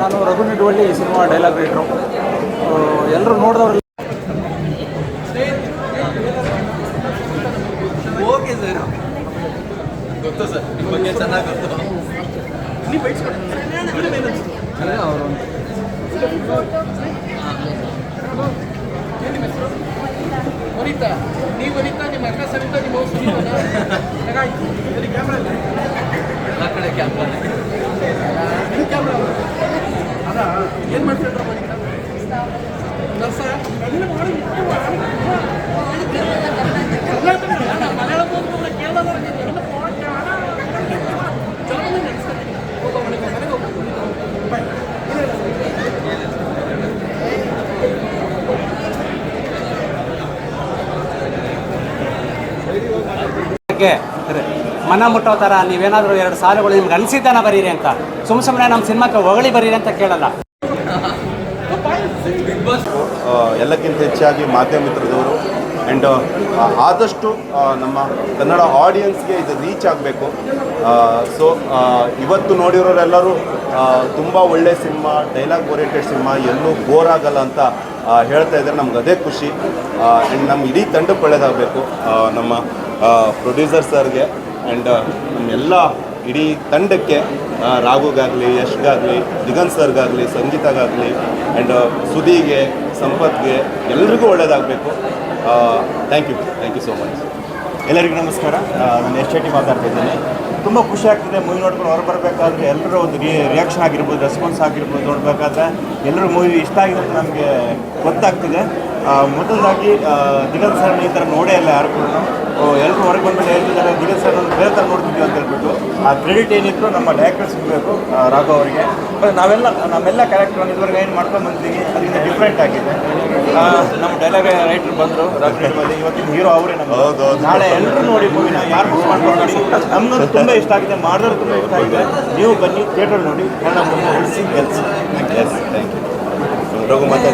ನಾನು ರಘು ನಿಡುವಳ್ಳಿ ಈ cinema dialogue ರೈಟ್ರು ಎಲ್ಲರೂ ನೋಡಿದವ್ರು ಓಕೆ ಸರ್ ಗೊತ್ತು ಸರ್ ನಿಮ್ಮ ಬಗ್ಗೆ ಚೆನ್ನಾಗಿ ಗೊತ್ತು. ನೀವು ವನಿತಾ ನೀವು ವನಿತಾ ನಿಮ್ಮ ಅಕ್ಕ ಸವಿತಾ ನಿಮ್ಮ ಕ್ಯಾಮ್ರಾ ಎಲ್ಲ ಕಡೆ ಕ್ಯಾಮ್ರಾನೆ ಮನ ಮುಟ್ಟೋ ಥರ ನೀವೇನಾದರೂ ಎರಡು ಸಾಲುಗಳು ನಿಮ್ಗೆ ಅನಿಸಿದ್ದಾನ ಬರೀರಿ ಅಂತ ಸುಮ್ಮ ಸುಮ್ಮನೆ ನಮ್ಮ ಸಿನಿಮಾಕ್ಕೆ ಹೊಗಳಿ ಬರೀರಿ ಅಂತ ಕೇಳಲ್ಲ ಎಲ್ಲಕ್ಕಿಂತ ಹೆಚ್ಚಾಗಿ ಮಾಧ್ಯಮ ಮಿತ್ರದವರು ಆ್ಯಂಡ್ ಆದಷ್ಟು ನಮ್ಮ ಕನ್ನಡ ಆಡಿಯನ್ಸ್ಗೆ ಇದು ರೀಚ್ ಆಗಬೇಕು. ಸೊ ಇವತ್ತು ನೋಡಿರೋರೆಲ್ಲರೂ ತುಂಬ ಒಳ್ಳೆ ಸಿನಿಮಾ ಡೈಲಾಗ್ ಓರಿಯೆಂಟೆಡ್ ಸಿನಿಮಾ, ಎಲ್ಲೂ ಬೋರ್ ಆಗಲ್ಲ ಅಂತ ಹೇಳ್ತಾ ಇದ್ದಾರೆ. ನಮ್ಗೆ ಅದೇ ಖುಷಿ. ಆ್ಯಂಡ್ ನಮ್ಮ ಇಡೀ ತಂಡಕ್ಕೆ ಒಳ್ಳೇದಾಗಬೇಕು. ನಮ್ಮ ಪ್ರೊಡ್ಯೂಸರ್ ಸರ್ಗೆ ಆ್ಯಂಡ್ ನಮ್ಮೆಲ್ಲ ಇಡೀ ತಂಡಕ್ಕೆ ರಾಘುಗಾಗಲಿ ಯಶ್ಗಾಗಲಿ, ದಿಗಂತ್ ಸರ್ಗಾಗಲಿ, ಸಂಗೀತಗಾಗಲಿ ಆ್ಯಂಡ್ ಸುಧಿಗೆ, ಸಂಪತ್ಗೆ ಎಲ್ರಿಗೂ ಒಳ್ಳೇದಾಗಬೇಕು. Thank you thank you so much ಎಲ್ಲರಿಗೂ ನಮಸ್ಕಾರ. ನಾನು ಎಸ್ ಮಾತಾಡ್ತಾ ಇದ್ದೇನೆ ತುಂಬ ಖುಷಿ ಆಗ್ತಿದೆ ಮೂವಿ ನೋಡ್ಕೊಂಡು ಹೊರ ಬರಬೇಕಾದ್ರೆ ಎಲ್ಲರೂ ಒಂದು ರಿ ರಿಯಾಕ್ಷನ್ ಆಗಿರ್ಬೋದು ರೆಸ್ಪಾನ್ಸ್ ಆಗಿರ್ಬೋದು ನೋಡಬೇಕಾದ್ರೆ ಎಲ್ಲರೂ ಮೂವಿ ಇಷ್ಟ ಆಗಿದೆ ಅಂತ ನಮಗೆ ಗೊತ್ತಾಗ್ತಿದೆ. ಮೊದಲದಾಗಿ ದಿಗಂತ್ ಸರ್ ಈ ಥರ ನೋಡೇ ಇಲ್ಲ ಯಾರು ಕೂಡ. ಎಲ್ಲರೂ ಹೊರಗೆ ಬಂದ್ಮೇಲೆ ಹೇಳ್ತಿದ್ದಾರೆ ದಿಗಂತ್ ಸರ್ ಬೇರೆ ಥರ ನೋಡ್ತಿದ್ವಿ ಅಂತ ಹೇಳ್ಬಿಟ್ಟು. ಆ ಕ್ರೆಡಿಟ್ ಏನಿತ್ತು ನಮ್ಮ ಡೈರೆಕ್ಟರ್ ಸಿಗಬೇಕು ರಾಘವ್ ಅವರಿಗೆ. ಬಟ್ ನಾವೆಲ್ಲ ನಮ್ಮೆಲ್ಲ ಕ್ಯಾರೆಕ್ಟರ್ ಇದುವರೆಗೆ ಏನು ಮಾಡ್ಕೊಂಡು ಬಂದಿದ್ದೀವಿ ಅದರಿಂದ ಡಿಫ್ರೆಂಟ್ ಆಗಿದೆ. ನಮ್ಮ ಡೈಲಾಗ್ ರೈಟರ್ ಬಂದರು ರಾಘವ್ ಬಂದು ಇವತ್ತಿನ ಹೀರೋ ಅವರೇ ನಮ್ಮ. ನಾಳೆ ಎಲ್ಲರೂ ನೋಡಿ ಮೂವಿನ ಯಾರು ಬುಕ್ ಮಾಡ್ಕೊಂಡು ನಮ್ಗೂ ತುಂಬ ಇಷ್ಟ ಆಗಿದೆ ಮಾಡಿದ್ರೆ ತುಂಬ ಇಷ್ಟ ಆಗಿದೆ. ನೀವು ಬನ್ನಿ ಥಿಯೇಟರ್ ನೋಡಿ ಕನ್ನಡ ಮೂವಿನ ಉಳಿಸಿ ಗೆಲ್ಸಿ ಥ್ಯಾಂಕ್ ಯು ರಘು ಮಾತಾಡಿ